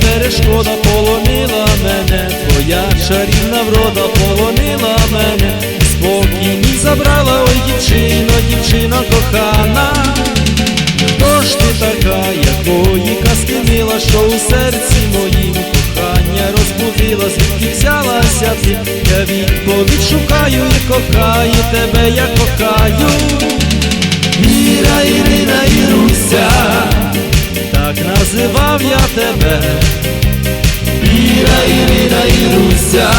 перешкода полонила мене, твоя чарівна врода полонила мене, спокій мій забрала, ой дівчино, дівчина кохана. Хто ж ти така, якої казки мила, що у серці моїм кохання розбудила, звідки взялася ти, я відповідь шукаю і кохаю тебе, я кохаю. Називав я тебе. Іра, Ірина, Іруся,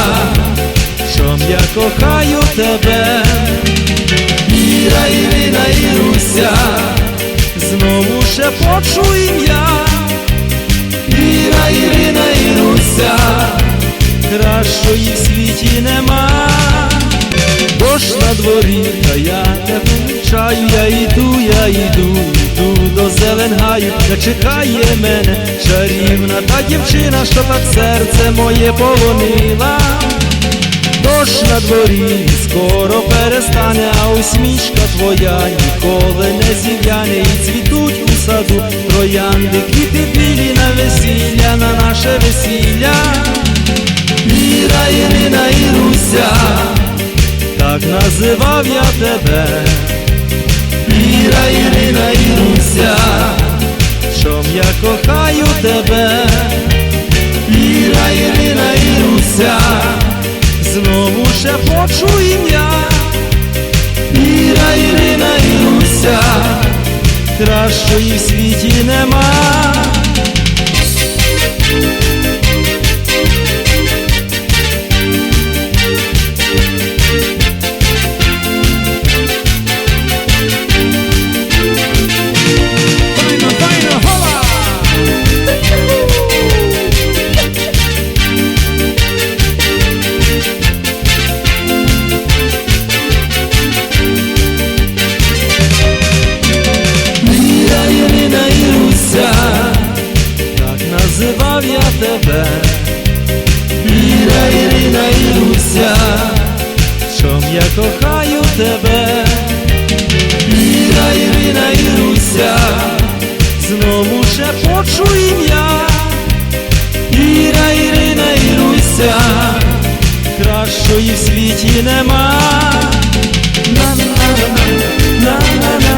чом я кохаю тебе. Іра, Ірина, Іруся, знову ще почу ім'я. Іра, Ірина, Іруся, кращої в світі нема. Дощ на дворі, та я не помічаю, я йду, я йду, до де чекає мене чарівна та дівчина, що так серце моє полонила. Дощ на дворі скоро перестане, а усмішка твоя ніколи не зів'яне і цвітуть у саду троянди, квіти білі на весілля, на наше весілля. Іра, Ірина, Іруся, так називав я тебе. Тебе. Іра, Ірина, Іруся, знову ще почу ім'я. Іра, Ірина, Іруся, кращої в світі нема. знову ще шепочу ім'я, Іра, Ірина, Іруся, кращої в світі нема. На-на-на-на-на-на